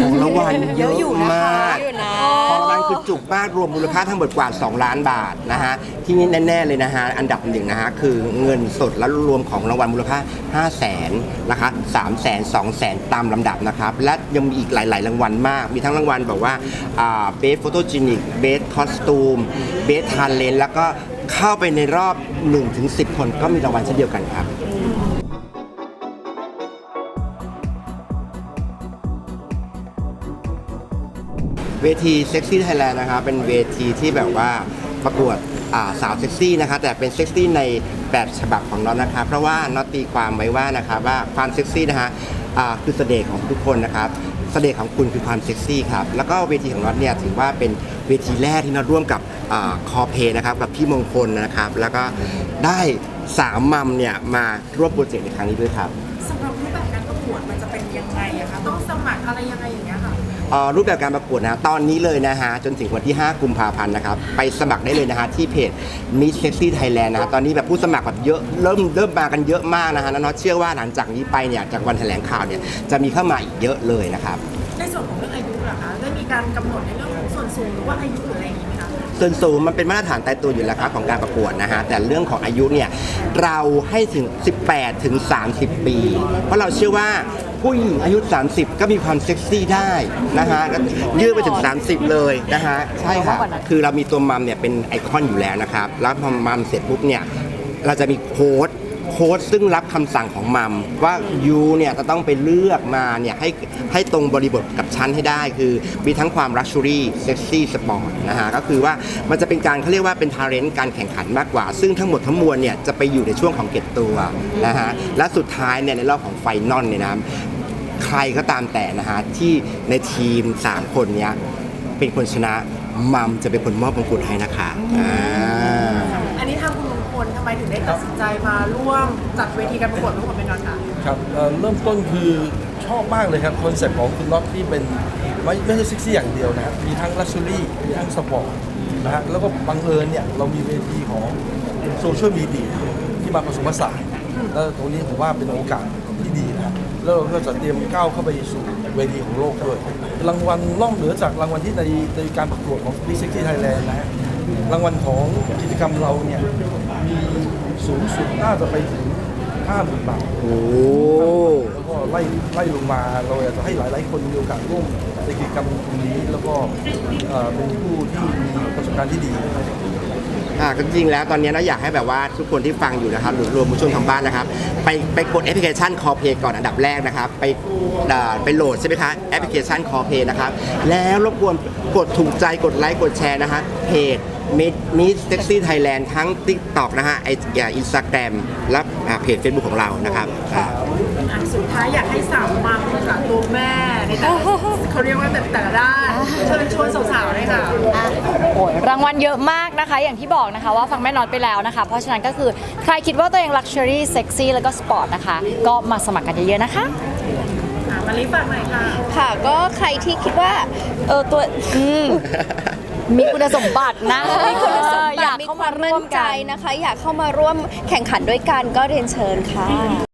ของรางวัลเยอะเยอะอยู่นะคะมากเยอะอยู่นะของรางวัลคือจุกมากรวมมูลค่าทั้งหมดกว่า 2 ล้านบาทนะฮะที่นี่แน่ ๆ เลยนะฮะอันดับหนึ่งนะฮะคือเงินสดแล้วรวมของรางวัลมูลค่า 5 0 0แสนนะคะ3 0 0แสน2แสนตามลำดับนะครับและยังมีอีกหลาย ๆ รางวัลมาก มีทั้งรางวัลแบบว่าเบสโฟโตจินิกเบสคอสตูมเบสทานเลนแล้วก็เข้าไปในรอบ 1-10 คนก็มีรางวัลเช่นเดียวกันครับ เวทีเซ็กซี่ไทยแลนด์นะครับเป็นเวทีที่แบบว่าประกวดอ่าสาวเซ็กซี่นะคะแต่เป็นเซ็กซี่ในแบบฉบับของน็อตนะคะเพราะว่าน็อตตีความไว้ว่านะคะว่าความเซ็กซี่นะคะอ่าคือเสน่ห์ของทุกคนนะครับเสน่ห์ของคุณคือความเซ็กซี่ครับแล้วก็เวทีของน็อตเนี่ยถือว่าเป็นเวทีแรกที่น็อตร่วมกับคอเพนะครับกับพี่มงคลนะครับแล้วก็ได้สามมัมเนี่ยมาร่วมโปรเจกต์ในครั้งนี้ด้วยครับ สำหรับรูปแบบการประกวดมันจะเป็นยังไงอะคะต้องสมัครอะไรยังไงอย่างเงี้ยค่ะ เอ่อรูปแบบการประกวดนะตอนนี้เลยนะฮะจนถึงวันที่ 5 กุมภาพันธ์นะครับ ไปสมัครได้เลยนะฮะที่เพจ Miss Sexy Thailand นะฮะตอนนี้แบบผู้สมัครแบบเยอะเริ่มเริ่มมากันเยอะมากนะฮะแล้วน็อตเชื่อว่าหลังจากนี้ไปเนี่ยจากวันแถลงข่าวเนี่ยจะมีเข้ามาอีกเยอะเลยนะครับ ในส่วนของเรื่องอายุล่ะคะได้มีการกำหนดในเรื่องของส่วนสูงหรือว่าอายุหรืออะไรอย่างงี้ไหมคะส่วนสูงมันเป็นมาตรฐานตายตัวอยู่แล้วครับของการประกวดนะฮะแต่เรื่องของอายุเนี่ยเราให้ถึง 18 ถึง 30 ปี เพราะเราเชื่อว่า ผู้หญิงอายุ 30 ก็มีความเซ็กซี่ได้นะฮะก็ยืดไปถึง 30 เลยนะฮะใช่ค่ะคือเรามีตัวมัมเนี่ยเป็นไอคอนอยู่แล้วนะครับ แล้วพอมัมเสร็จปุ๊บเนี่ยเราจะมีโค้ด โค้ดซึ่งรับคำสั่งของมัมว่ายูเนี่ยจะต้องไปเลือกมาเนี่ยให้ให้ตรงบริบทกับชั้นให้ได้ คือมีทั้งความรักชูรี่เซ็กซี่สปอร์ตนะฮะก็คือว่ามันจะเป็นการเขาเรียกว่าเป็นทาเลนต์การแข่งขันมากกว่า ซึ่งทั้งหมดทั้งมวลเนี่ยจะไปอยู่ในช่วงของเก็บตัวนะฮะและสุดท้ายเนี่ยในรอบของไฟนอลเนี่ยนะใครก็ตามแต่นะฮะที่ในทีม 3 คนเนี้ยเป็นคนชนะมัมจะเป็นคนมอบมงกุฎให้นะคะอ่า ทางคุณมงคลทำไมถึงได้ตัดสินใจมาร่วมจัดเวทีการประกวดร่วมกับเป็นนอนค่ะครับเอ่อเริ่มต้นคือชอบมากเลยครับคอนเซ็ปต์ของคุณน็อตที่เป็นไม่ไม่ใช่เซ็กซี่อย่างเดียวนะครับมีทั้งลักชัวรี่มีทั้งสปอร์ตนะฮะแล้วก็บังเอิญเนี่ยเรามีเวทีของโซเชียลมีเดียที่มาผสมผสานแล้วตรงนี้ผมว่าเป็นโอกาสที่ดีนะครับแล้วเราก็จะเตรียมก้าวเข้าไปสู่เวทีของโลกด้วยรางวัลนอกเหนือจากรางวัลที่ในในการประกวดของ Big Sexy Thailand นะฮะ รางวัลของกิจกรรมเราเนี่ยมีสูงสุดน่าจะไปถึง50,000บาท โอ้แล้วก็ไล่ไล่ลงมาเราอยากจะให้หลาย ๆ คนมีโอกาสร่วมในกิจกรรมตรงนี้แล้วก็เอ่อเป็นผู้ที่มีประสบการณ์ที่ดี อ่าก็จริงๆแล้วตอนนี้เราอยากให้แบบว่าทุกคนที่ฟังอยู่นะครับหรือรวมผู้ชมทางบ้านนะครับ ไปไปกดแอปพลิเคชัน c a l l Pay ก่อนอันดับแรกนะครับ ไปอ่าไปโหลดใช่ไหมคะแอปพลิเคชัน c a l l Pay นะครับแล้วรบกวนกดถูกใจกดไลค์กดแชร์นะฮะเพจมิสเซ็กซี่ไทยแลนด์ทั้ง TikTok นะฮะไออินสตาแกรมและอ่าเพจ Facebook ของเรานะครับอ่า อันสุดท้ายอยากให้สาวมัมค่ะตัวแม่ ในแต่ละเขาเรียกว่าแบบแต่ละด้านเชิญชวนสาวๆเลยค่ะโอ้ยรางวัลเยอะมากนะคะ อย่างที่บอกนะคะว่าฟังแม่น็อตไปแล้วนะคะ เพราะฉะนั้นก็คือใครคิดว่าตัวเอง luxury sexy แล้วก็สปอร์ตนะคะ ก็มาสมัครกันเยอะๆนะคะ อะมาลิฝากหน่อยค่ะ ค่ะก็ใครที่คิดว่าเออตัวอืมมีคุณสมบัตินะมีคุณสมบัอยาติกมีเข้าคมาวามร่มั่วนมใจกัน นะคะ อยากเข้ามาร่วมแข่งขันด้วยกันก็เรียนเชิญค่ะ